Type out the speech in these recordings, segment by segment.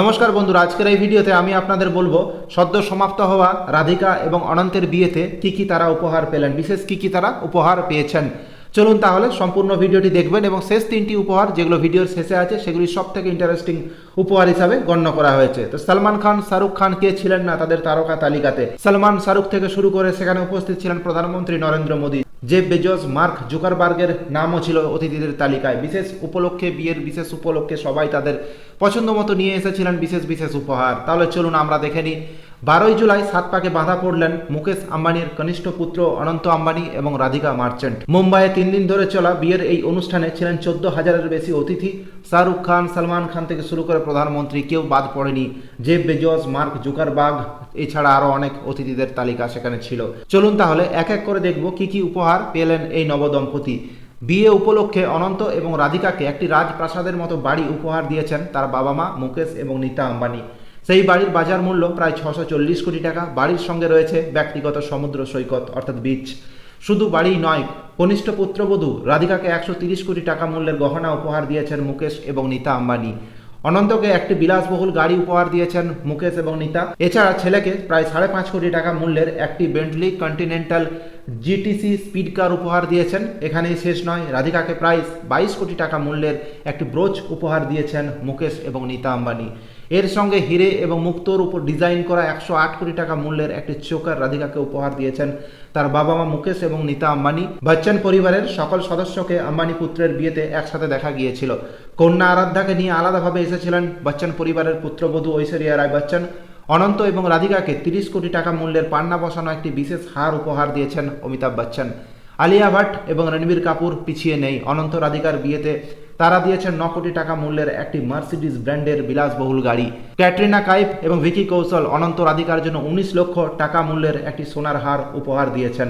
নমস্কার বন্ধুরা, আজকের এই ভিডিওতে আমি আপনাদের বলব, সদ্য সমাপ্ত হওয়া রাধিকা এবং অনন্তের বিয়েতে কি কি তারা উপহার পেলেন, বিশেষ কি কি তারা উপহার পেয়েছেন। চলুন তাহলে সম্পূর্ণ ভিডিওটি দেখবেন এবং শেষ তিনটি উপহার, যেগুলো ভিডিওর শেষে আছে, সেগুলি সব থেকে ইন্টারেস্টিং উপহার হিসাবে গণ্য করা হয়েছে। তো সালমান খান, শাহরুখ খান কে ছিলেন না, তাদের তারকা তালিকাতে? সালমান শাহরুখ থেকে শুরু করে সেখানে উপস্থিত ছিলেন প্রধানমন্ত্রী Narendra Modi. Jeff Bezos, Mark জুকারবার্গের নামও ছিল অতিথিদের তালিকায়। বিশেষ উপলক্ষে, বিয়ের বিশেষ উপলক্ষে সবাই তাদের পছন্দ মতো নিয়ে এসেছিলেন বিশেষ বিশেষ উপহার। তাহলে চলুন আমরা দেখে নিই বারোই জুলাই সাত পাকে বাধা পড়লেন মুকেশ আম্বানির কনিষ্ঠ পুত্র অনন্ত আম্বানি এবং রাধিকা মার্চেন্ট। মুম্বাইয়ে তিন দিন ধরে চলা বিয়ের এই অনুষ্ঠানে ছিলেন চোদ্দ হাজারের বেশি অতিথি। শাহরুখ খান, সালমান খান থেকে শুরু করে প্রধানমন্ত্রী কেউ বাদ পড়েনি। জেফ বেজস, মার্ক জুকারবার্গ এছাড়া আরও অনেক অতিথিদের তালিকা সেখানে ছিল। চলুন তাহলে এক এক করে দেখব কি কি উপহার পেলেন এই নবদম্পতি। বিয়ে উপলক্ষে অনন্ত এবং রাধিকাকে একটি রাজপ্রাসাদের মতো বাড়ি উপহার দিয়েছেন তার বাবা মা মুকেশ এবং নীতা আম্বানি। সেই বাড়ির বাজার মূল্য প্রায় ছশো চল্লিশ কোটি টাকা। বাড়ির সঙ্গে রয়েছে ব্যক্তিগত সমুদ্র সৈকত, অর্থাৎ বিচ শুধু বাড়িই নয়, কনিষ্ঠ পুত্রবধূ রাধিকাকে একশো তিরিশ কোটি টাকা মূল্যের গহনা উপহার দিয়েছেন মুকেশ এবং নীতা আম্বানি। অনন্তকে একটি বিলাসবহুল গাড়ি উপহার দিয়েছেন মুকেশ এবং নীতা। এছাড়া ছেলেকে প্রায় সাড়ে পাঁচ কোটি টাকা মূল্যের একটি Bentley Continental GTC speed car উপহার দিয়েছেন। এখানেই শেষ নয়। রাধিকাকে প্রায় বাইশ কোটি টাকা মূল্যের একটি ব্রোচ উপহার দিয়েছেন মুকেশ এবং নীতা আম্বানি। এর সঙ্গে হিরে এবং মুক্তোর উপর ডিজাইন করা একশো আট কোটি টাকা মূল্যের একটি চোকার রাধিকাকে উপহার দিয়েছেন তার বাবা মা মুকেশ এবং নীতা আম্বানি। বচ্চন পরিবারের সকল সদস্যকে আম্বানি পুত্রের বিয়েতে একসাথে দেখা গিয়েছিল। কন্যা আরাধ্যাকে নিয়ে আলাদাভাবে এসেছিলেন। বচ্চন পরিবারের পুত্রবধূ ঐশ্বরিয়া রায় বচ্চন। অনন্ত এবং রাধিকাকে তিরিশ কোটি টাকা মূল্যের পান্না বসানো একটি বিশেষ হার উপহার দিয়েছেন অমিতাভ বচ্চন। আলিয়া ভাট এবং রণবীর কাপুর পিছিয়ে নেই। অনন্ত রাধিকার বিয়েতে তারা দিয়েছেন ন কোটি টাকা মূল্যের একটি মার্সিডিজ ব্র্যান্ডের বিলাসবহুল গাড়ি। ক্যাটরিনা কাইফ এবং ভিকি কৌশল অনন্ত রাধিকার জন্য উনিশ লক্ষ টাকা মূল্যের একটি সোনার হার উপহার দিয়েছেন।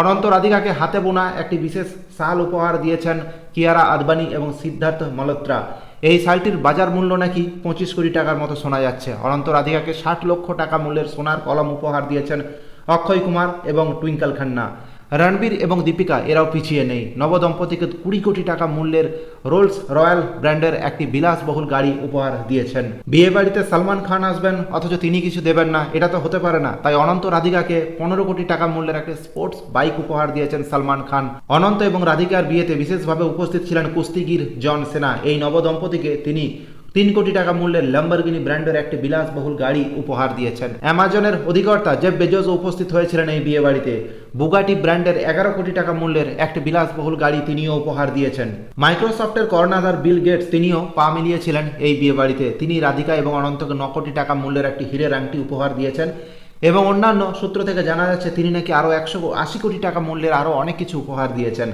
অনন্ত রাধিকাকে হাতে বোনা একটি বিশেষ শাল উপহার দিয়েছেন কিয়ারা আদবানি এবং সিদ্ধার্থ মালহোত্রা। এই শালটির বাজার মূল্য নাকি পঁচিশ কোটি টাকার মতো শোনা যাচ্ছে। অনন্ত রাধিকাকে ষাট লক্ষ টাকা মূল্যের সোনার কলম উপহার দিয়েছেন অক্ষয় কুমার এবং টুইঙ্কাল খান্না। রণবীর এবং দীপিকা এরাও পিছিয়ে নেই। নবদম্পতিকে কুড়ি কোটি টাকা মূল্যের রোলস রয়্যাল ব্র্যান্ডের একটি বিলাসবহুল গাড়ি উপহার দিয়েছেন। বিয়ে বাড়িতে সালমান খান আসবেন, অথচ তিনি কিছু দেবেন না। এটা তো হতে পারে না। তাই অনন্ত রাধিকাকে পনেরো কোটি টাকা মূল্যের একটি স্পোর্টস বাইক উপহার দিয়েছেন সালমান খান। অনন্ত এবং রাধিকার বিয়েতে বিশেষভাবে উপস্থিত ছিলেন কুস্তিগির জন সেনা। এই নবদম্পতিকে তিনি তিন কোটি টাকা মূল্যের ল্যাম্বরগিনি ব্র্যান্ডের একটি বিলাসবহুল গাড়ি উপহার দিয়েছেন। অ্যামাজনের অধিকর্তা জেফ বেজোস উপস্থিত হয়েছিলেন এই বিয়ে বাড়িতে বুগাটি ব্র্যান্ডের এগারো কোটি টাকা মূল্যের একটি বিলাসবহুল গাড়ি তিনিও উপহার দিয়েছেন। মাইক্রোসফটের কর্ণাধার বিল গেটস তিনিও পা মিলিয়েছিলেন এই বিয়ে বাড়িতে তিনি রাধিকা এবং অনন্তকে ন কোটি টাকা মূল্যের একটি হীরের আংটি উপহার দিয়েছেন এবং অন্যান্য সূত্র থেকে জানা যাচ্ছে, তিনি নাকি আরও একশো আশি কোটি টাকা মূল্যের আরও অনেক কিছু উপহার দিয়েছেন।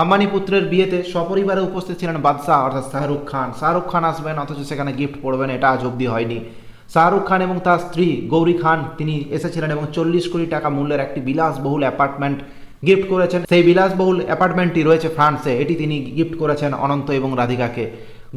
আম্বানি পুত্রের বিয়েতে সপরিবারে উপস্থিত ছিলেন বাদশাহ, অর্থাৎ শাহরুখ খান। শাহরুখ খান আসবেন, অথচ সেখানে গিফট পড়বেন এটা আজ অবধি হয়নি। শাহরুখ খান এবং তার স্ত্রী গৌরী খান, তিনি এসেছিলেন এবং চল্লিশ কোটি টাকা মূল্যের একটি বিলাসবহুল অ্যাপার্টমেন্ট গিফট করেছেন। সেই বিলাসবহুল অ্যাপার্টমেন্টটি রয়েছে ফ্রান্সে। এটি তিনি গিফট করেছেন অনন্ত এবং রাধিকাকে।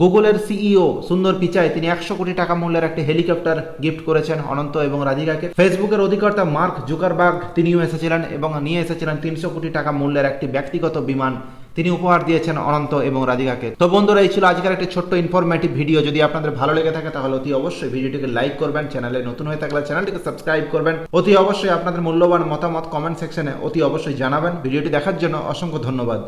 গুগলের সিইও সুন্দর পিচাই তিনি একশো কোটি টাকা মূল্যের একটি হেলিকপ্টার গিফট করেছেন অনন্ত এবং রাধিকাকে। ফেসবুকের অধিকর্তা মার্ক জুকারবার্গ তিনিও এসেছিলেন এবং নিয়ে এসেছিলেন তিনশো কোটি টাকা মূল্যের একটি ব্যক্তিগত বিমান তিনি উপহার দিয়েছেন অনন্ত এবং রাধিকাকে। তো বন্ধুরা, এই ছিল আজকের একটি ছোট্ট ইনফরমেটিভ ভিডিও যদি আপনাদের ভালো লেগে থাকে, তাহলে অতি অবশ্যই ভিডিওটিকে লাইক করবেন চ্যানেলে নতুন হয়ে থাকলে চ্যানেলটিকে সাবস্ক্রাইব করবেন। অতি অবশ্যই আপনাদের মূল্যবান মতামত কমেন্ট সেকশনে অতি অবশ্যই জানাবেন। ভিডিওটি দেখার জন্য অসংখ্য ধন্যবাদ।